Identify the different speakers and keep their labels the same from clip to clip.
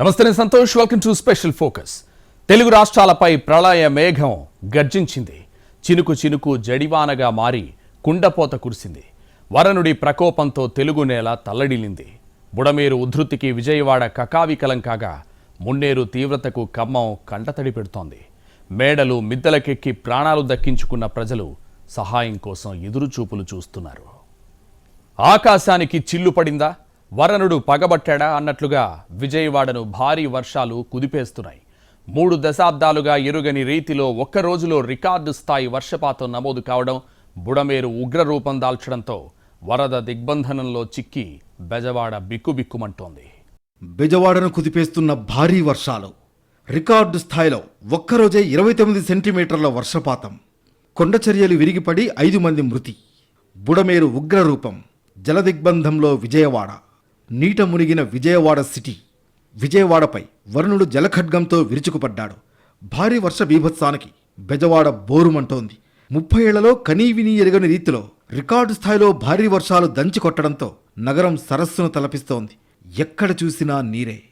Speaker 1: నమస్తే నేను Santosh. Welcome to special focus Telugu రాష్ట్రాలపై ప్రళయ మేఘం గర్జించింది. చినుకు చినుకు జడివానగా మారి కుండపోత కురిసింది. వరనుడి ప్రకోపంతో తెలుగు నేల తల్లడిల్లింది. బుడమేరు ఉధృతికి విజయవాడ కకావికలం కాగా మున్నేరు తీవ్రతకు ఖమ్మం కంటతడి పెడుతోంది. మేడలు మిద్దలకెక్కి ప్రాణాలు దక్కించుకున్న ప్రజలు సహాయం కోసం ఎదురుచూపులు చూస్తున్నారు. ఆకాశానికి చిల్లు పడిందా? వరనుడు పగబట్టాడా అన్నట్లుగా విజయవాడను భారీ వర్షాలు కుదిపేస్తున్నాయి. మూడు దశాబ్దాలుగా ఎరుగని రీతిలో ఒక్క రోజులో రికార్డు స్థాయి వర్షపాతం నమోదు కావడం బుడమేరు ఉగ్రరూపం దాల్చడంతో వరద దిగ్బంధనంలో చిక్కి బెజవాడ బిక్కుబిక్కుమంటోంది.
Speaker 2: బెజవాడను కుదిపేస్తున్న భారీ వర్షాలు. రికార్డు స్థాయిలో ఒక్కరోజే ఇరవై తొమ్మిది సెంటీమీటర్ల వర్షపాతం. కొండచర్యలు విరిగిపడి ఐదు మంది మృతి. బుడమేరు ఉగ్రరూపం జలదిగ్బంధంలో విజయవాడ. నీట మునిగిన విజయవాడ సిటీ. విజయవాడపై వరుణుడు జలఖడ్గంతో విరుచుకుపడ్డాడు. భారీ వర్ష బీభత్సానికి బెజవాడ బోరుమంటోంది. ముప్పై ఏళ్ళలో కనీవిని ఎరగని రీతిలో రికార్డు స్థాయిలో భారీ వర్షాలు దంచి కొట్టడంతో నగరం సరస్సును తలపిస్తోంది. ఎక్కడ చూసినా నీరే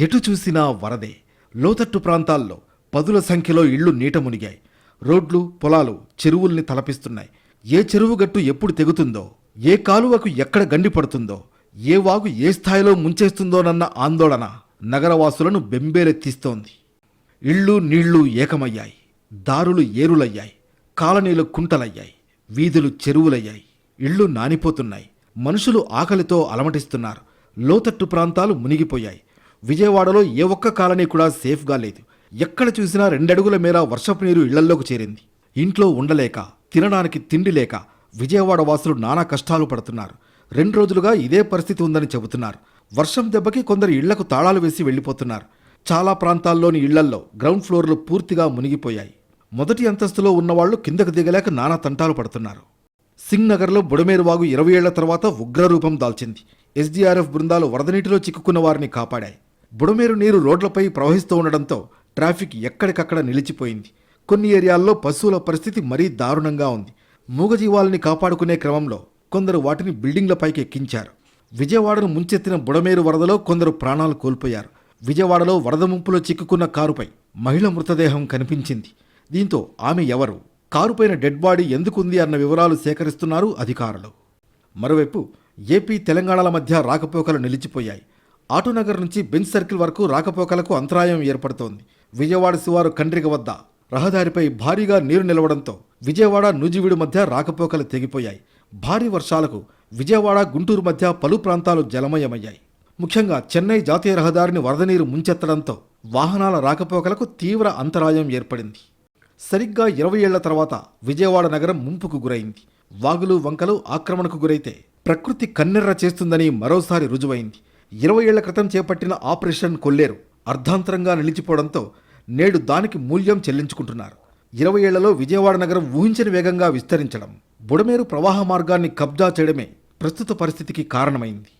Speaker 2: ఎటు చూసినా వరదే. లోతట్టు ప్రాంతాల్లో పదుల సంఖ్యలో ఇళ్ళు నీట మునిగాయి. రోడ్లు పొలాలు చెరువుల్ని తలపిస్తున్నాయి. ఏ చెరువు గట్టు ఎప్పుడు తెగుతుందో ఏ కాలువకు ఎక్కడ గండి పడుతుందో ఏ వాగు ఏ స్థాయిలో ముంచేస్తుందోనన్న ఆందోళన నగరవాసులను బెంబేలెత్తిస్తోంది. ఇళ్ళు నీళ్ళు ఏకమయ్యాయి. దారులు ఏరులయ్యాయి. కాలనీలు కుంటలయ్యాయి. వీధులు చెరువులయ్యాయి. ఇళ్ళు నానిపోతున్నాయి. మనుషులు ఆకలితో అలమటిస్తున్నారు. లోతట్టు ప్రాంతాలు మునిగిపోయాయి. విజయవాడలో ఏ ఒక్క కాలనీ కూడా సేఫ్గా లేదు. ఎక్కడ చూసినా రెండడుగుల మేర వర్షపు నీరు ఇళ్ళల్లోకి చేరింది. ఇంట్లో ఉండలేక తినడానికి తిండి లేక విజయవాడ వాసులు నానా కష్టాలు పడుతున్నారు. రెండు రోజులుగా ఇదే పరిస్థితి ఉందని చెబుతున్నారు. వర్షం దెబ్బకి కొందరు ఇళ్ళకు తాళాలు వేసి వెళ్ళిపోతున్నారు. చాలా ప్రాంతాల్లోని ఇళ్ళల్లో గ్రౌండ్ ఫ్లోర్లు పూర్తిగా మునిగిపోయాయి. మొదటి అంతస్తులో ఉన్నవాళ్ళు కిందకు దిగలేక నానా తంటాలు పడుతున్నారు. సింగ్ నగర్లో బుడమేరు వాగు ఇరవై ఏళ్ళ తర్వాత ఉగ్రరూపం దాల్చింది. ఎస్డీఆర్ఎఫ్ బృందాలు వరద నీటిలో చిక్కుకున్న వారిని కాపాడాయి. బుడమేరు నీరు రోడ్లపై ప్రవహిస్తూ ఉండడంతో ట్రాఫిక్ ఎక్కడికక్కడ నిలిచిపోయింది. కొన్ని ఏరియాల్లో పశువుల పరిస్థితి మరీ దారుణంగా ఉంది. మూగజీవాలని కాపాడుకునే క్రమంలో కొందరు వాటిని బిల్డింగ్లపైకి ఎక్కించారు. విజయవాడను ముంచెత్తిన బుడమేరు వరదలో కొందరు ప్రాణాలు కోల్పోయారు. విజయవాడలో వరద ముంపులో చిక్కుకున్న కారుపై మహిళ మృతదేహం కనిపించింది. దీంతో ఆమె ఎవరు? కారుపైన డెడ్ బాడీ ఎందుకుంది అన్న వివరాలు సేకరిస్తున్నారు అధికారులు. మరోవైపు ఏపీ తెలంగాణల మధ్య రాకపోకలు నిలిచిపోయాయి. ఆటోనగర్ నుంచి బెంచ్ సర్కిల్ వరకు రాకపోకలకు అంతరాయం ఏర్పడుతోంది. విజయవాడ శివారు కండ్రిగ వద్ద రహదారిపై భారీగా నీరు నిలవడంతో విజయవాడ నూజివీడు మధ్య రాకపోకలు తెగిపోయాయి. భారీ వర్షాలకు విజయవాడ గుంటూరు మధ్య పలు ప్రాంతాలు జలమయమయ్యాయి. ముఖ్యంగా చెన్నై జాతీయ రహదారిని వరద నీరు ముంచెత్తడంతో వాహనాల రాకపోకలకు తీవ్ర అంతరాయం ఏర్పడింది. సరిగ్గా ఇరవై ఏళ్ళ తర్వాత విజయవాడ నగరం ముంపుకు గురైంది. వాగులు వంకలు ఆక్రమణకు గురైతే ప్రకృతి కన్నెర్ర చేస్తుందని మరోసారి రుజువైంది. ఇరవై ఏళ్ళ క్రితం చేపట్టిన ఆపరేషన్ కొల్లేరు అర్ధాంతరంగా నిలిచిపోవడంతో నేడు దానికి మూల్యం చెల్లించుకుంటున్నారు. ఇరవై ఏళ్ళలో విజయవాడ నగరం ఊహించని వేగంగా విస్తరించడం. బుడమేరు ప్రవాహ మార్గాన్ని కబ్జా చేయడమే ప్రస్తుత పరిస్థితికి కారణమైంది.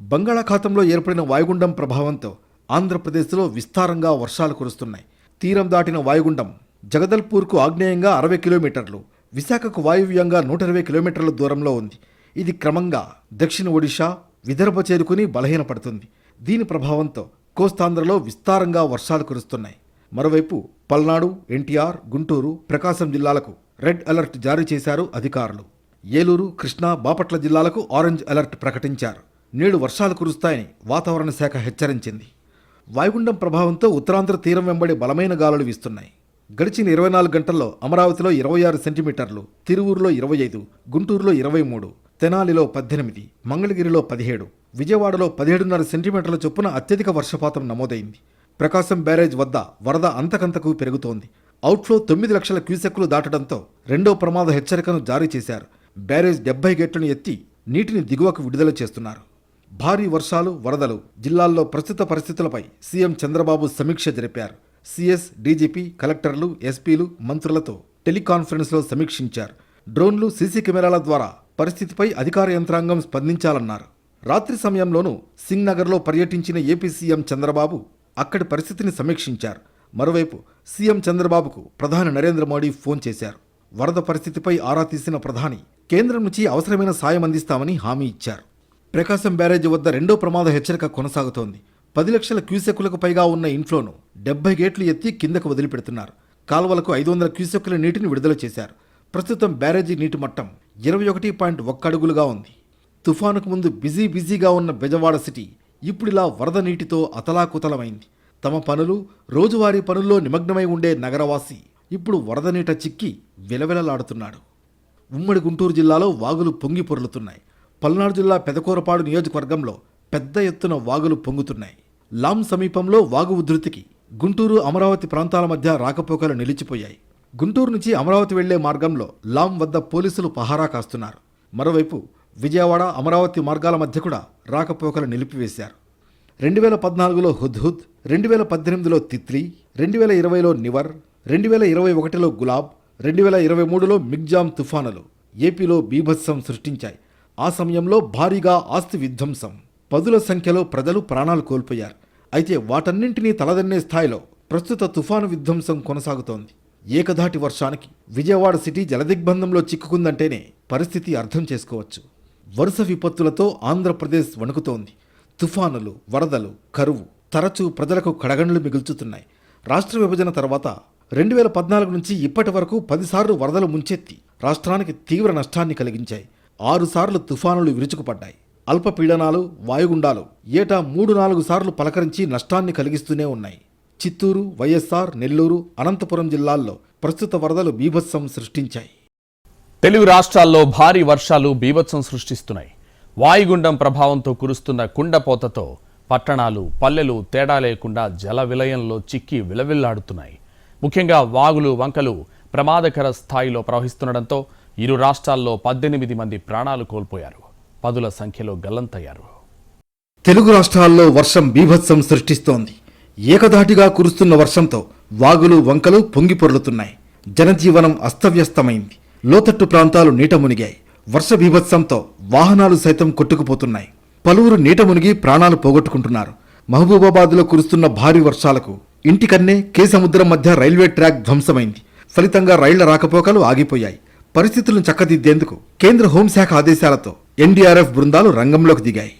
Speaker 2: బంగాళాఖాతంలో ఏర్పడిన వాయుగుండం ప్రభావంతో ఆంధ్రప్రదేశ్లో విస్తారంగా వర్షాలు కురుస్తున్నాయి. తీరం దాటిన వాయుగుండం జగదల్పూర్కు ఆగ్నేయంగా అరవై కిలోమీటర్లు విశాఖకు వాయువ్యంగా నూట ఇరవై కిలోమీటర్ల దూరంలో ఉంది. ఇది క్రమంగా దక్షిణ ఒడిషా విదర్భ చేరుకుని బలహీనపడుతుంది. దీని ప్రభావంతో కోస్తాంధ్రలో విస్తారంగా వర్షాలు కురుస్తున్నాయి. మరోవైపు పల్నాడు ఎన్టీఆర్ గుంటూరు ప్రకాశం జిల్లాలకు రెడ్ అలర్ట్ జారీ చేశారు అధికారులు. ఏలూరు కృష్ణా బాపట్ల జిల్లాలకు ఆరెంజ్ అలర్ట్ ప్రకటించారు. నేడు వర్షాలు కురుస్తాయని వాతావరణ శాఖ హెచ్చరించింది. వాయుగుండం ప్రభావంతో ఉత్తరాంధ్ర తీరం వెంబడి బలమైన గాలులు వీస్తున్నాయి. గడిచిన ఇరవై నాలుగు గంటల్లో అమరావతిలో ఇరవై ఆరు సెంటీమీటర్లు తిరువూరులో ఇరవై ఐదు గుంటూరులో ఇరవై మూడు తెనాలిలో పద్దెనిమిది మంగళగిరిలో పదిహేడు విజయవాడలో పదిహేడున్నర సెంటీమీటర్ల చొప్పున అత్యధిక వర్షపాతం నమోదైంది. ప్రకాశం బ్యారేజ్ వద్ద వరద అంతకంతకు పెరుగుతోంది. అవుట్ఫ్లో తొమ్మిది లక్షల క్యూసెక్కులు దాటడంతో రెండో ప్రమాద హెచ్చరికను జారీ చేశారు. బ్యారేజ్ డెబ్బై గేట్లను ఎత్తి నీటిని దిగువకు విడుదల చేస్తున్నారు. భారీ వర్షాలు వరదలు జిల్లాల్లో ప్రస్తుత పరిస్థితులపై సీఎం చంద్రబాబు సమీక్ష జరిపారు. సీఎస్ డీజీపీ కలెక్టర్లు ఎస్పీలు మంత్రులతో టెలికాన్ఫరెన్స్లో సమీక్షించారు. డ్రోన్లు సీసీ కెమెరాల ద్వారా పరిస్థితిపై అధికార యంత్రాంగం స్పందించాలన్నారు. రాత్రి సమయంలోనూ సింగ్ నగర్లో పర్యటించిన ఏపీ సీఎం చంద్రబాబు అక్కడి పరిస్థితిని సమీక్షించారు. మరోవైపు సీఎం చంద్రబాబుకు ప్రధాని నరేంద్ర మోడీ ఫోన్ చేశారు. వరద పరిస్థితిపై ఆరా తీసిన ప్రధాని కేంద్రం నుంచి అవసరమైన సాయం అందిస్తామని హామీ ఇచ్చారు. ప్రకాశం బ్యారేజీ వద్ద రెండో ప్రమాద హెచ్చరిక కొనసాగుతోంది. పది లక్షల క్యూసెక్కులకు పైగా ఉన్న ఇన్ఫ్లోను డెబ్బై గేట్లు ఎత్తి కిందకు వదిలిపెడుతున్నారు. కాలువలకు ఐదు వందల క్యూసెక్కుల నీటిని విడుదల చేశారు. ప్రస్తుతం బ్యారేజీ నీటి మట్టం ఇరవై ఒకటి పాయింట్ ఒక్క అడుగులుగా ఉంది. తుఫానుకు ముందు బిజీ బిజీగా ఉన్న బెజవాడ సిటీ ఇప్పుడిలా వరద నీటితో అతలాకుతలమైంది. తమ పనులు రోజువారీ పనుల్లో నిమగ్నమై ఉండే నగరవాసి ఇప్పుడు వరద నీట చిక్కి విలవిలలాడుతున్నాడు. ఉమ్మడి గుంటూరు జిల్లాలో వాగులు పొంగి పొర్లుతున్నాయి. పల్నాడు జిల్లా పెదకూరపాడు నియోజకవర్గంలో పెద్ద ఎత్తున వాగులు పొంగుతున్నాయి. లాం సమీపంలో వాగు ఉధృతికి గుంటూరు అమరావతి ప్రాంతాల మధ్య రాకపోకలు నిలిచిపోయాయి. గుంటూరు నుంచి అమరావతి వెళ్ళే మార్గంలో లాం వద్ద పోలీసులు పహారా కాస్తున్నారు. మరోవైపు విజయవాడ అమరావతి మార్గాల మధ్య కూడా రాకపోకలు నిలిపివేశారు. రెండు వేల పద్నాలుగులో హుద్హుద్ రెండు వేల పద్దెనిమిదిలో తిత్లీ రెండు వేల ఇరవైలో నివర్ రెండు వేల ఇరవై ఒకటిలో గులాబ్ రెండు వేల ఇరవై మూడులో మిగ్జామ్ తుఫానులు ఏపీలో బీభత్సం సృష్టించాయి. ఆ సమయంలో భారీగా ఆస్తి విధ్వంసం. పదుల సంఖ్యలో ప్రజలు ప్రాణాలు కోల్పోయారు. అయితే వాటన్నింటినీ తలదన్నే స్థాయిలో ప్రస్తుత తుఫాను విధ్వంసం కొనసాగుతోంది. ఏకధాటి వర్షానికి విజయవాడ సిటీ జలదిగ్బంధంలో చిక్కుకుందంటేనే పరిస్థితి అర్థం చేసుకోవచ్చు. వరుస విపత్తులతో ఆంధ్రప్రదేశ్ వణుకుతోంది. తుఫానులు వరదలు కరువు తరచూ ప్రజలకు కడగండ్లు మిగుల్చుతున్నాయి. రాష్ట్ర విభజన తర్వాత రెండు వేల పద్నాలుగు నుంచి ఇప్పటి వరకు పదిసార్లు వరదలు ముంచెత్తి రాష్ట్రానికి తీవ్ర నష్టాన్ని కలిగించాయి. ఆరుసార్లు తుఫానులు విరుచుకుపడ్డాయి. అల్పపీడనాలు వాయుగుండాలు ఏటా మూడు నాలుగు సార్లు పలకరించి నష్టాన్ని కలిగిస్తూనే ఉన్నాయి. చిత్తూరు వైఎస్ఆర్ నెల్లూరు అనంతపురం జిల్లాల్లో ప్రస్తుత వరదలు బీభత్సం సృష్టించాయి.
Speaker 1: తెలుగు రాష్ట్రాల్లో భారీ వర్షాలు బీభత్సం సృష్టిస్తున్నాయి. వాయుగుండం ప్రభావంతో కురుస్తున్న కుండపోతతో పట్టణాలు పల్లెలు తేడా లేకుండా జల విలయంలో చిక్కి విలవిల్లాడుతున్నాయి. ముఖ్యంగా వాగులు వంకలు ప్రమాదకర స్థాయిలో ప్రవహిస్తుండటంతో ఇరు రాష్ట్రాల్లో పద్దెనిమిది మంది ప్రాణాలు కోల్పోయారు. పదుల సంఖ్యలో గల్లంతయ్యారు.
Speaker 2: తెలుగు రాష్ట్రాల్లో వర్షం బీభత్సం సృష్టిస్తోంది. ఏకధాటిగా కురుస్తున్న వర్షంతో వాగులు వంకలు పొంగిపొర్లుతున్నాయి. జనజీవనం అస్తవ్యస్తమైంది. లోతట్టు ప్రాంతాలు నీట మునిగాయి. వర్ష బీభత్సంతో వాహనాలు సైతం కొట్టుకుపోతున్నాయి. పలువురు నీట మునిగి ప్రాణాలు పోగొట్టుకుంటున్నారు. మహబూబాబాద్లో కురుస్తున్న భారీ వర్షాలకు ఇంటికన్నే కేసముద్రం మధ్య రైల్వే ట్రాక్ ధ్వంసమైంది. ఫలితంగా రైళ్ళ రాకపోకలు ఆగిపోయాయి. పరిస్థితులను చక్కదిద్దేందుకు కేంద్ర హోంశాఖ ఆదేశాలతో ఎన్డీఆర్ఎఫ్ బృందాలు రంగంలోకి దిగాయి.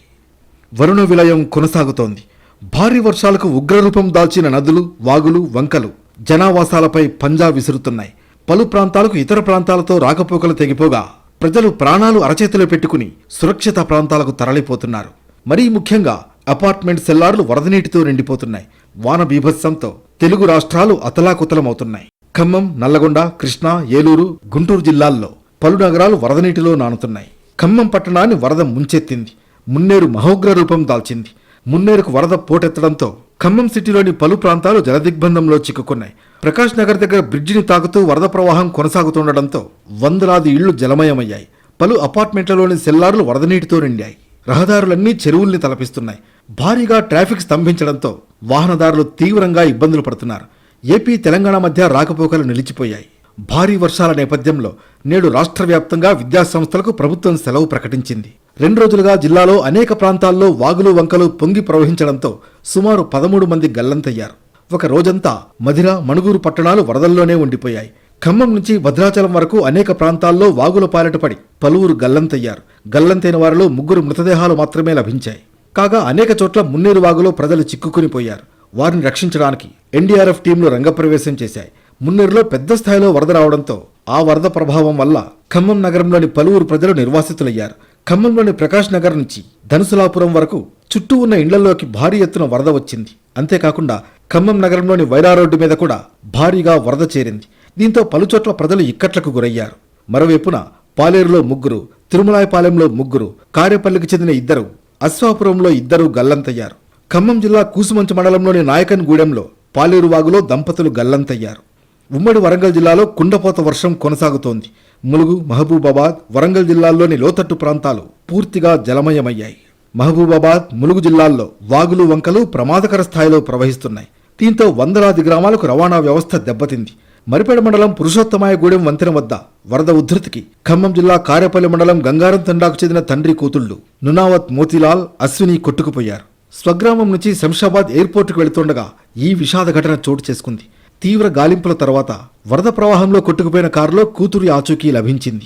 Speaker 2: వరుణ విలయం కొనసాగుతోంది. భారీ వర్షాలకు ఉగ్రరూపం దాల్చిన నదులు వాగులు వంకలు జనావాసాలపై పంజా విసురుతున్నాయి. పలు ప్రాంతాలకు ఇతర ప్రాంతాలతో రాకపోకలు తెగిపోగా ప్రజలు ప్రాణాలు అరచేతిలో పెట్టుకుని సురక్షిత ప్రాంతాలకు తరలిపోతున్నారు. మరీ ముఖ్యంగా అపార్ట్మెంట్ సెల్లార్లు వరద నీటితో నిండిపోతున్నాయి. వాన బీభత్సంతో తెలుగు రాష్ట్రాలు అతలాకుతలమవుతున్నాయి. ఖమ్మం నల్లగొండ కృష్ణా ఏలూరు గుంటూరు జిల్లాల్లో పలు నగరాలు వరద నీటిలో నానుతున్నాయి. ఖమ్మం పట్టణాన్ని వరద ముంచెత్తింది. మున్నేరు మహోగ్ర రూపం దాల్చింది. మున్నేరుకు వరద పోటెత్తడంతో ఖమ్మం సిటీలోని పలు ప్రాంతాలు జలదిగ్బంధంలో చిక్కుకున్నాయి. ప్రకాష్ నగర్ దగ్గర బ్రిడ్జిని తాకుతూ వరద ప్రవాహం కొనసాగుతుండటంతో వందలాది ఇళ్ళు జలమయమయ్యాయి. పలు అపార్ట్మెంట్లలోని సెల్లార్లు వరద నీటితో నిండాయి. రహదారులన్నీ చెరువుల్ని తలపిస్తున్నాయి. భారీగా ట్రాఫిక్ స్తంభించడంతో వాహనదారులు తీవ్రంగా ఇబ్బందులు పడుతున్నారు. ఏపీ తెలంగాణ మధ్య రాకపోకలు నిలిచిపోయాయి. భారీ వర్షాల నేపథ్యంలో నేడు రాష్ట్ర వ్యాప్తంగా విద్యాసంస్థలకు ప్రభుత్వం సెలవు ప్రకటించింది. రెండు రోజులుగా జిల్లాలో అనేక ప్రాంతాల్లో వాగులు వంకలు పొంగి ప్రవహించడంతో సుమారు పదమూడు మంది గల్లంతయ్యారు. ఒక రోజంతా మధిర మణుగూరు పట్టణాలు వరదల్లోనే ఉండిపోయాయి. ఖమ్మం నుంచి భద్రాచలం వరకు అనేక ప్రాంతాల్లో వాగుల పాలట పడి పలువురు గల్లంతయ్యారు. గల్లంతైన వారిలో ముగ్గురు మృతదేహాలు మాత్రమే లభించాయి. కాగా అనేక చోట్ల మున్నేరు వాగులో ప్రజలు చిక్కుకునిపోయారు వారిని రక్షించడానికి ఎన్డీఆర్ఎఫ్ టీంలు రంగప్రవేశం చేశాయి. మున్నేరులో పెద్ద స్థాయిలో వరద రావడంతో ఆ వరద ప్రభావం వల్ల ఖమ్మం నగరంలోని పలువురు ప్రజలు నిర్వాసితులయ్యారు. ఖమ్మంలోని ప్రకాష్ నగర్ నుంచి ధనుసులాపురం వరకు చుట్టూ ఉన్న ఇళ్ళలోకి భారీ ఎత్తున వరద వచ్చింది. అంతేకాకుండా ఖమ్మం నగరంలోని వైరా రోడ్డు మీద కూడా భారీగా వరద చేరింది. దీంతో పలుచోట్ల ప్రజలు ఇక్కట్లకు గురయ్యారు. మరోవైపున పాలేరులో ముగ్గురు తిరుమలాయపాలెంలో ముగ్గురు కారేపల్లికి చెందిన ఇద్దరు అశ్వాపురంలో ఇద్దరు గల్లంతయ్యారు. ఖమ్మం జిల్లా కూసుమంచు మండలంలోని నాయకన్గూడెంలో పాలేరు వాగులో దంపతులు గల్లంతయ్యారు. ఉమ్మడి వరంగల్ జిల్లాలో కుండపోత వర్షం కొనసాగుతోంది. ములుగు మహబూబాబాద్ వరంగల్ జిల్లాల్లోని లోతట్టు ప్రాంతాలు పూర్తిగా జలమయమయ్యాయి. మహబూబాబాద్ ములుగు జిల్లాల్లో వాగులు వంకలు ప్రమాదకర స్థాయిలో ప్రవహిస్తున్నాయి. దీంతో వందలాది గ్రామాలకు రవాణా వ్యవస్థ దెబ్బతింది. మరిపేడ మండలం పురుషోత్తమాయగూడెం వంతెన వద్ద వరద ఉధృతికి ఖమ్మం జిల్లా కారేపల్లి మండలం గంగారం తండాకు చెందిన తండ్రి కూతుళ్ళు నునావత్ మోతీలాల్ అశ్విని కొట్టుకుపోయారు. స్వగ్రామం నుంచి శంషాబాద్ ఎయిర్పోర్టుకు వెళుతుండగా ఈ విషాద ఘటన చోటు చేసుకుంది. తీవ్ర గాలింపుల తర్వాత వరద ప్రవాహంలో కొట్టుకుపోయిన కారులో కూతురి ఆచూకీ లభించింది.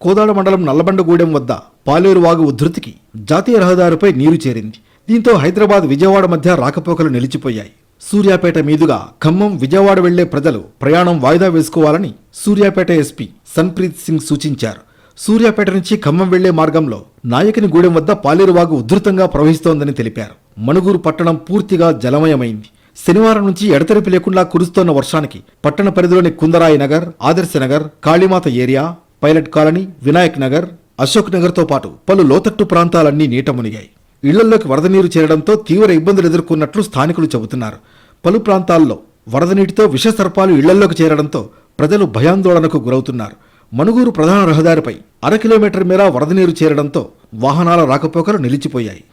Speaker 2: కోదాడ మండలం నల్లబండగూడెం వద్ద పాలేరు వాగు ఉధృతికి జాతీయ రహదారిపై నీరు చేరింది. దీంతో హైదరాబాద్ విజయవాడ మధ్య రాకపోకలు నిలిచిపోయాయి. సూర్యాపేట మీదుగా ఖమ్మం విజయవాడ వెళ్ళే ప్రజలు ప్రయాణం వాయిదా వేసుకోవాలని సూర్యాపేట ఎస్పీ సన్ప్రీత్ సింగ్ సూచించారు. సూర్యాపేట నుంచి ఖమ్మం వెళ్ళే మార్గంలో నాయకుని గూడెం వద్ద పాలేరువాగు ఉధృతంగా ప్రవహిస్తోందని తెలిపారు. మణుగూరు పట్టణం పూర్తిగా జలమయమైంది. శనివారం నుంచి ఎడతెరిపి లేకుండా కురుస్తోన్న వర్షానికి పట్టణ పరిధిలోని Kundarayi Nagar Adarshnagar Kalimata area pilot colony Vinayak Nagar Ashok నగర్తో పాటు పలు లోతట్టు ప్రాంతాలన్నీ నీట మునిగాయి. ఇళ్ళలోకి వరద నీరు చేరడంతో తీవ్ర ఇబ్బందులు ఎదుర్కొన్నట్లు స్థానికులు చెబుతున్నారు. పలు ప్రాంతాల్లో వరద నీటితో విష సర్పాలు ఇళ్ళలోకి చేరడంతో ప్రజలు భయాందోళనకు గురవుతున్నారు. మణుగూరు ప్రధాన రహదారిపై అర కిలోమీటర్ మేర వరద నీరు చేరడంతో వాహనాల రాకపోకలు నిలిచిపోయాయి.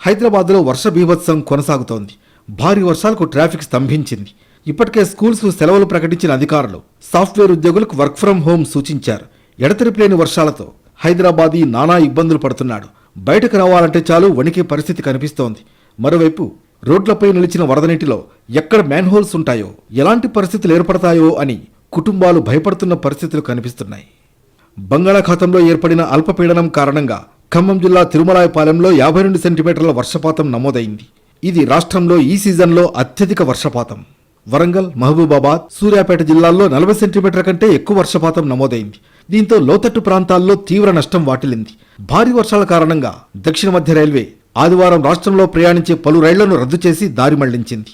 Speaker 2: హైదరాబాద్లో వర్ష బీభత్సం కొనసాగుతోంది. భారీ వర్షాలకు ట్రాఫిక్ స్తంభించింది. ఇప్పటికే స్కూల్స్ సెలవులు ప్రకటించిన అధికారులు సాఫ్ట్వేర్ ఉద్యోగులకు వర్క్ ఫ్రం హోం సూచించారు. ఎడతెరిపిలేని వర్షాలతో హైదరాబాదీ నానా ఇబ్బందులు పడుతున్నాడు బయటకు రావాలంటే చాలు వణికే పరిస్థితి కనిపిస్తోంది. మరోవైపు రోడ్లపై నిలిచిన వరద నీటిలో ఎక్కడ మ్యాన్హోల్స్ ఉంటాయో ఎలాంటి పరిస్థితులు ఏర్పడతాయో అని కుటుంబాలు భయపడుతున్న పరిస్థితులు కనిపిస్తున్నాయి. బంగాళాఖాతంలో ఏర్పడిన అల్పపీడనం కారణంగా ఖమ్మం జిల్లా తిరుమలాయపాలెంలో యాభై రెండు సెంటీమీటర్ల వర్షపాతం నమోదైంది. ఇది రాష్ట్రంలో ఈ సీజన్లో అత్యధిక వర్షపాతం. వరంగల్ మహబూబాబాద్ సూర్యాపేట జిల్లాల్లో నలభై సెంటీమీటర్ల కంటే ఎక్కువ వర్షపాతం నమోదైంది. దీంతో లోతట్టు ప్రాంతాల్లో తీవ్ర నష్టం వాటిల్లింది. భారీ వర్షాల కారణంగా దక్షిణ మధ్య రైల్వే ఆదివారం రాష్ట్రంలో ప్రయాణించే పలు రైళ్ళను రద్దు చేసి దారి మళ్ళించింది.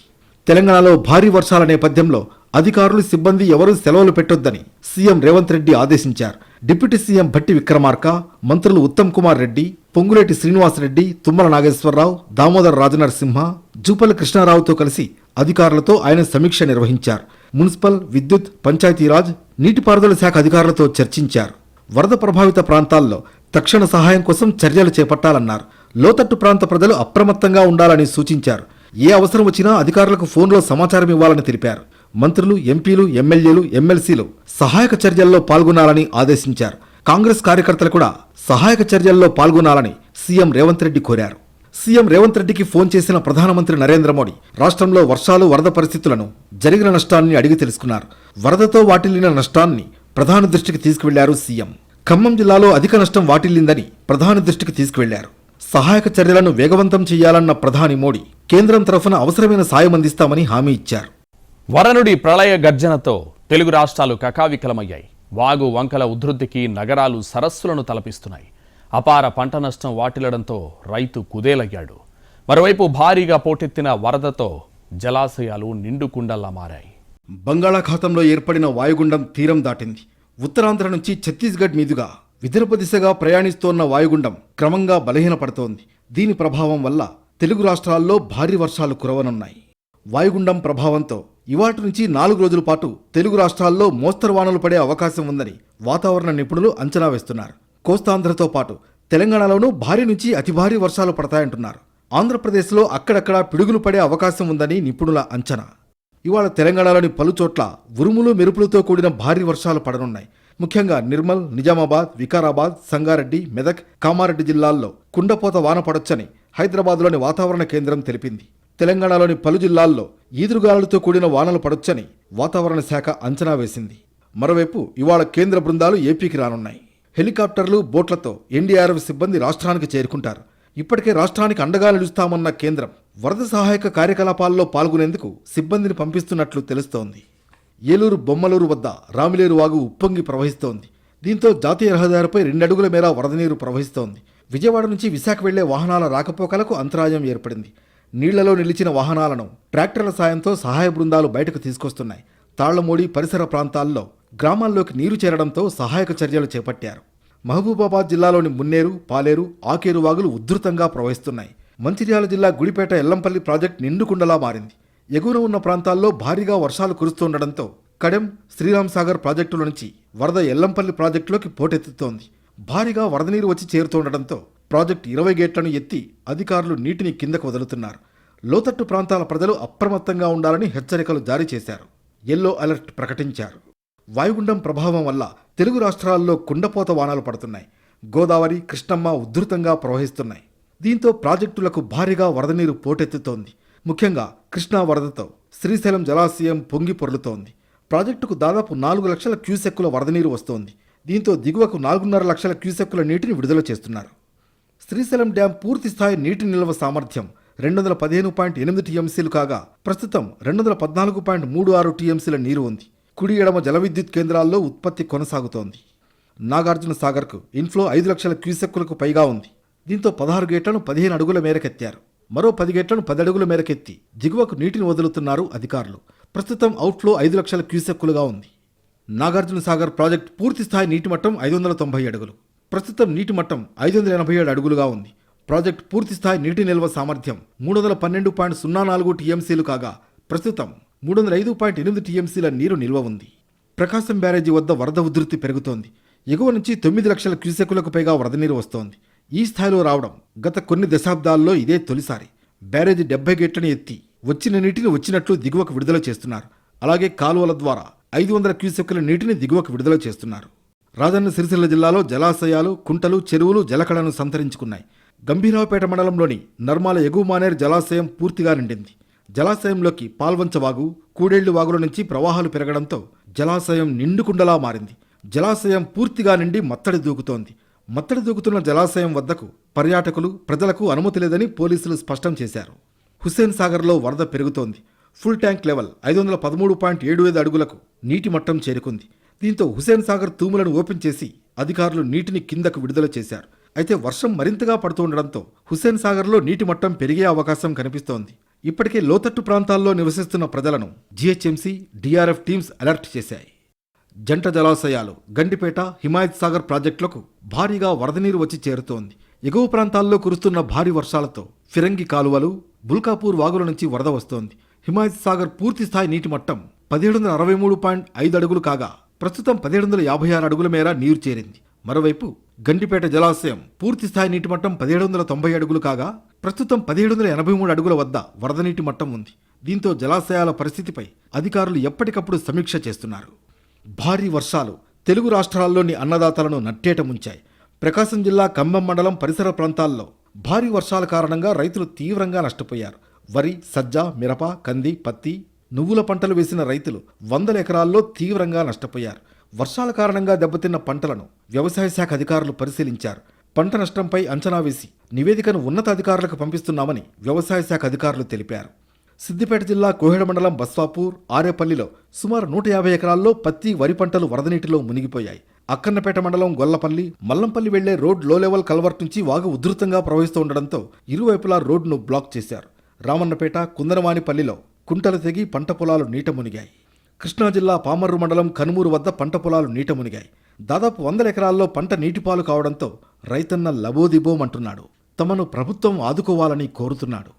Speaker 2: తెలంగాణలో భారీ వర్షాల నేపథ్యంలో అధికారులు సిబ్బంది ఎవరూ సెలవులు పెట్టొద్దని సీఎం రేవంత్ రెడ్డి ఆదేశించారు. డిప్యూటీ సీఎం భట్టి విక్రమార్క మంత్రులు ఉత్తమ్ కుమార్ రెడ్డి పొంగులేటి శ్రీనివాసరెడ్డి తుమ్మల నాగేశ్వరరావు దామోదర్ రాజనరసింహ జూపల్లి కృష్ణారావుతో కలిసి అధికారులతో ఆయన సమీక్ష నిర్వహించారు. మున్సిపల్ విద్యుత్ పంచాయతీరాజ్ నీటిపారుదల శాఖ అధికారులతో చర్చించారు. వరద ప్రభావిత ప్రాంతాల్లో తక్షణ సహాయం కోసం చర్యలు చేపట్టాలన్నారు. లోతట్టు ప్రాంత ప్రజలు అప్రమత్తంగా ఉండాలని సూచించారు. ఏ అవసరం వచ్చినా అధికారులకు ఫోన్లో సమాచారం ఇవ్వాలని తెలిపారు. మంత్రులు ఎంపీలు ఎమ్మెల్యేలు ఎమ్మెల్సీలు సహాయక చర్యల్లో పాల్గొనాలని ఆదేశించారు. కాంగ్రెస్ కార్యకర్తలు కూడా సహాయక చర్యల్లో పాల్గొనాలని సీఎం రేవంత్ రెడ్డి కోరారు. సీఎం రేవంత్ రెడ్డికి ఫోన్ చేసిన ప్రధానమంత్రి నరేంద్ర మోడీ రాష్ట్రంలో వర్షాలు వరద పరిస్థితులను జరిగిన నష్టాన్ని అడిగి తెలుసుకున్నారు. వరదతో వాటిల్లిన నష్టాన్ని ప్రధాన దృష్టికి తీసుకువెళ్ళారు సీఎం. ఖమ్మం జిల్లాలో అధిక నష్టం వాటిల్లిందని ప్రధాని దృష్టికి తీసుకువెళ్ళారు. సహాయక చర్యలను వేగవంతం చేయాలన్న ప్రధాని మోడీ కేంద్రం తరఫున అవసరమైన సాయం అందిస్తామని హామీ ఇచ్చారు.
Speaker 1: వరనుడి ప్రళయ గర్జనతో తెలుగు రాష్ట్రాలు కకావికలమయ్యాయి. వాగు వంకల ఉధృతికి నగరాలు సరస్సులను తలపిస్తున్నాయి. అపార పంట నష్టం వాటిల్లడంతో రైతు కుదేలయ్యాడు. మరోవైపు భారీగా పోటెత్తిన వరదతో జలాశయాలు నిండుకుండల్లా మారాయి.
Speaker 2: బంగాళాఖాతంలో ఏర్పడిన వాయుగుండం తీరం దాటింది. ఉత్తరాంధ్ర నుంచి ఛత్తీస్గఢ్ మీదుగా విదర్భ దిశగా ప్రయాణిస్తోన్న వాయుగుండం క్రమంగా బలహీనపడుతోంది. దీని ప్రభావం వల్ల తెలుగు రాష్ట్రాల్లో భారీ వర్షాలు కురవనున్నాయి. వాయుగుండం ప్రభావంతో ఇవాటి నుంచి నాలుగు రోజుల పాటు తెలుగు రాష్ట్రాల్లో మోస్తరు వానలు పడే అవకాశం ఉందని వాతావరణ నిపుణులు అంచనా వేస్తున్నారు. కోస్తాంధ్రతో పాటు తెలంగాణలోనూ భారీ నుంచి అతి భారీ వర్షాలు పడతాయంటున్నారు. ఆంధ్రప్రదేశ్లో అక్కడక్కడా పిడుగులు పడే అవకాశం ఉందని నిపుణుల అంచనా. ఇవాళ తెలంగాణలోని పలు చోట్ల ఉరుములు మెరుపులతో కూడిన భారీ వర్షాలు పడనున్నాయి. ముఖ్యంగా నిర్మల్ నిజామాబాద్ వికారాబాద్ సంగారెడ్డి మెదక్ కామారెడ్డి జిల్లాల్లో కుండపోత వాన పడొచ్చని హైదరాబాద్లోని వాతావరణ కేంద్రం తెలిపింది. తెలంగాణలోని పలు జిల్లాల్లో ఈదురుగాలులతో కూడిన వానలు పడొచ్చని వాతావరణ శాఖ అంచనా వేసింది. మరోవైపు ఇవాళ కేంద్ర బృందాలు ఏపీకి రానున్నాయి. హెలికాప్టర్లు బోట్లతో ఎన్డీఆర్ఎఫ్ సిబ్బంది రాష్ట్రానికి చేరుకుంటారు. ఇప్పటికే రాష్ట్రానికి అండగా నిలుస్తామన్న కేంద్రం వరద సహాయక కార్యకలాపాల్లో పాల్గొనేందుకు సిబ్బందిని పంపిస్తున్నట్లు తెలుస్తోంది. ఏలూరు బొమ్మలూరు వద్ద రామిలేరు వాగు ఉప్పొంగి ప్రవహిస్తోంది. దీంతో జాతీయ రహదారిపై రెండడుగుల మేర వరద నీరు ప్రవహిస్తోంది. విజయవాడ నుంచి విశాఖ వెళ్ళే వాహనాల రాకపోకలకు అంతరాయం ఏర్పడింది. నీళ్ళలో నిలిచిన వాహనాలను ట్రాక్టర్ల సాయంతో సహాయ బృందాలు బయటకు తీసుకొస్తున్నాయి. తాళ్ళమూడి పరిసర ప్రాంతాల్లో గ్రామాల్లోకి నీరు చేరడంతో సహాయక చర్యలు చేపట్టారు. మహబూబాబాద్ జిల్లాలోని మున్నేరు పాలేరు ఆకేరు వాగులు ఉధృతంగా ప్రవహిస్తున్నాయి. మంచిర్యాల జిల్లా గుడిపేట ఎల్లంపల్లి ప్రాజెక్ట్ నిండుకుండలా మారింది. ఎగువన ఉన్న ప్రాంతాల్లో భారీగా వర్షాలు కురుస్తుండటంతో కడెం శ్రీరామ్ సాగర్ ప్రాజెక్టుల నుంచి వరద ఎల్లంపల్లి ప్రాజెక్టులోకి పోటెత్తుతోంది. భారీగా వరద నీరు వచ్చి చేరుతుండటంతో ప్రాజెక్టు ఇరవై గేట్లను ఎత్తి అధికారులు నీటిని కిందకు వదులుతున్నారు. లోతట్టు ప్రాంతాల ప్రజలు అప్రమత్తంగా ఉండాలని హెచ్చరికలు జారీ చేశారు. ఎల్లో అలర్ట్ ప్రకటించారు. వాయుగుండం ప్రభావం వల్ల తెలుగు రాష్ట్రాల్లో కుండపోత వానాలు పడుతున్నాయి. గోదావరి కృష్ణమ్మ ఉధృతంగా ప్రవహిస్తున్నాయి. దీంతో ప్రాజెక్టులకు భారీగా వరద నీరు పోటెత్తుతోంది. ముఖ్యంగా కృష్ణా వరదతో శ్రీశైలం జలాశయం పొంగి పొర్లుతోంది. ప్రాజెక్టుకు దాదాపు నాలుగు లక్షల క్యూసెక్కుల వరద నీరు వస్తోంది. దీంతో దిగువకు నాలుగున్నర లక్షల క్యూసెక్కుల నీటిని విడుదల చేస్తున్నారు. శ్రీశైలం డ్యాం పూర్తి స్థాయి నీటి నిల్వ సామర్థ్యం రెండు వందల పదిహేను పాయింట్ ఎనిమిది టీఎంసీలు కాగా ప్రస్తుతం రెండు వందల పద్నాలుగు పాయింట్ మూడు ఆరు టీఎంసీల నీరు ఉంది. కుడి ఎడమ జల విద్యుత్ కేంద్రాల్లో ఉత్పత్తి కొనసాగుతోంది. నాగార్జున సాగర్కు ఇన్ఫ్లో ఐదు లక్షల క్యూసెక్కులకు పైగా ఉంది. దీంతో పదహారు గేట్లను పదిహేను అడుగుల మేరకెత్తారు. మరో పది గేట్లను పది అడుగుల మేరకెత్తి దిగువకు నీటిని వదులుతున్నారు అధికారులు. ప్రస్తుతం అవుట్ఫ్లో ఐదు లక్షల క్యూసెక్కులుగా ఉంది. నాగార్జున సాగర్ ప్రాజెక్ట్ పూర్తి స్థాయి నీటి మట్టం ఐదు వందల తొంభై అడుగులు. ప్రస్తుతం నీటి మట్టం ఐదు వందల ఎనభై ఏడు అడుగులుగా ఉంది. ప్రాజెక్ట్ పూర్తి స్థాయి నీటి నిల్వ సామర్థ్యం మూడు వందల పన్నెండు పాయింట్ సున్నా నాలుగు టీఎంసీలు కాగా ప్రస్తుతం మూడు వందల ఐదు పాయింట్ ఎనిమిది టీఎంసీల నీరు నిల్వ ఉంది. ప్రకాశం బ్యారేజీ వద్ద వరద ఉధృతి పెరుగుతోంది. ఎగువ నుంచి తొమ్మిది లక్షల క్యూసెక్కులకు పైగా వరద నీరు వస్తోంది. ఈ స్థాయిలో రావడం గత కొన్ని దశాబ్దాల్లో ఇదే తొలిసారి. బ్యారేజీ డెబ్బై గేట్లను ఎత్తి వచ్చిన నీటిని వచ్చినట్లు దిగువకు విడుదల చేస్తున్నారు. అలాగే కాలువల ద్వారా ఐదు వందల క్యూసెక్కుల నీటిని దిగువకు విడుదల చేస్తున్నారు. రాజన్న సిరిసిల్ల జిల్లాలో జలాశయాలు కుంటలు చెరువులు జలకళను సంతరించుకున్నాయి. గంభీరావుపేట మండలంలోని నర్మాల ఎగువ మానేరు జలాశయం పూర్తిగా నిండింది. జలాశయంలోకి పాల్వంచ వాగు కూడేళ్ళు వాగుల నుంచి ప్రవాహాలు పెరగడంతో జలాశయం నిండుకుండలా మారింది. జలాశయం పూర్తిగా నిండి మత్తడి దూకుతోంది. మత్తడి దూకుతున్న జలాశయం వద్దకు పర్యాటకులు ప్రజలకు అనుమతి లేదని పోలీసులు స్పష్టం చేశారు. హుస్సేన్ సాగర్లో వరద పెరుగుతోంది. ఫుల్ ట్యాంక్ లెవెల్ ఐదు వందల పదమూడు పాయింట్ ఏడు ఐదు అడుగులకు నీటి మట్టం చేరుకుంది. దీంతో హుసేన్ సాగర్ తూములను ఓపెన్ చేసి అధికారులు నీటిని కిందకు విడుదల చేశారు. అయితే వర్షం మరింతగా పడుతుండడంతో హుస్సేన్ సాగర్లో నీటి మట్టం పెరిగే అవకాశం కనిపిస్తోంది. ఇప్పటికే లోతట్టు ప్రాంతాల్లో నివసిస్తున్న ప్రజలను జీహెచ్ఎంసీ డీఆర్ఎఫ్ టీమ్స్ అలర్ట్ చేశాయి. జంట జలాశయాలు గండిపేట హిమాయత్ సాగర్ ప్రాజెక్టులకు భారీగా వరద నీరు వచ్చి చేరుతోంది. ఎగువ ప్రాంతాల్లో కురుస్తున్న భారీ వర్షాలతో ఫిరంగి కాలువలు బుల్కాపూర్ వాగుల నుంచి వరద వస్తోంది. హిమాయత్ సాగర్ పూర్తి స్థాయి నీటి మట్టం పదిహేడు వందల అరవై మూడు పాయింట్ ఐదు అడుగులు కాగా ప్రస్తుతం పదిహేడు వందల యాభై ఆరు అడుగుల మేర నీరు చేరింది. మరోవైపు గండిపేట జలాశయం పూర్తి స్థాయి నీటి మట్టం పదిహేడు వందల తొంభై అడుగులు కాగా ప్రస్తుతం పదిహేడు వందల ఎనభై మూడు అడుగుల వద్ద వరద నీటి మట్టం ఉంది. దీంతో జలాశయాల పరిస్థితిపై అధికారులు ఎప్పటికప్పుడు సమీక్ష చేస్తున్నారు. భారీ వర్షాలు తెలుగు రాష్ట్రాల్లోని అన్నదాతలను నట్టేట ముంచాయి. ప్రకాశం జిల్లా కంబం మండలం పరిసర ప్రాంతాల్లో భారీ వర్షాల కారణంగా రైతులు తీవ్రంగా నష్టపోయారు. వరి సజ్జ మిరప కంది పత్తి నువ్వుల పంటలు వేసిన రైతులు వందల ఎకరాల్లో తీవ్రంగా నష్టపోయారు. వర్షాల కారణంగా దెబ్బతిన్న పంటలను వ్యవసాయ శాఖ అధికారులు పరిశీలించారు. పంట నష్టంపై అంచనా వేసి నివేదికను ఉన్నతాధికారులకు పంపిస్తున్నామని వ్యవసాయ శాఖ అధికారులు తెలిపారు. సిద్దిపేట జిల్లా కోహెడ మండలం బస్వాపూర్ ఆరేపల్లిలో సుమారు నూట యాభై ఎకరాల్లో పత్తి వరి పంటలు వరద నీటిలో మునిగిపోయాయి. అక్కన్నపేట మండలం గొల్లపల్లి మల్లంపల్లి వెళ్ళే రోడ్లో లెవెల్ కల్వర్ట్ నుంచి వాగు ఉధృతంగా ప్రవహిస్తూ ఉండడంతో ఇరువైపులా రోడ్డును బ్లాక్ చేశారు. రామన్నపేట కుందనవానిపల్లిలో కుంటలు తెగి పంట పొలాలు నీట మునిగాయి. కృష్ణా జిల్లా పామర్రు మండలం కనుమూరు వద్ద పంట పొలాలు నీట మునిగాయి. దాదాపు వందల ఎకరాల్లో పంట నీటిపాలు కావడంతో రైతన్న లబోదిబోమంటున్నాడు. తమను ప్రభుత్వం ఆదుకోవాలని కోరుతున్నాడు.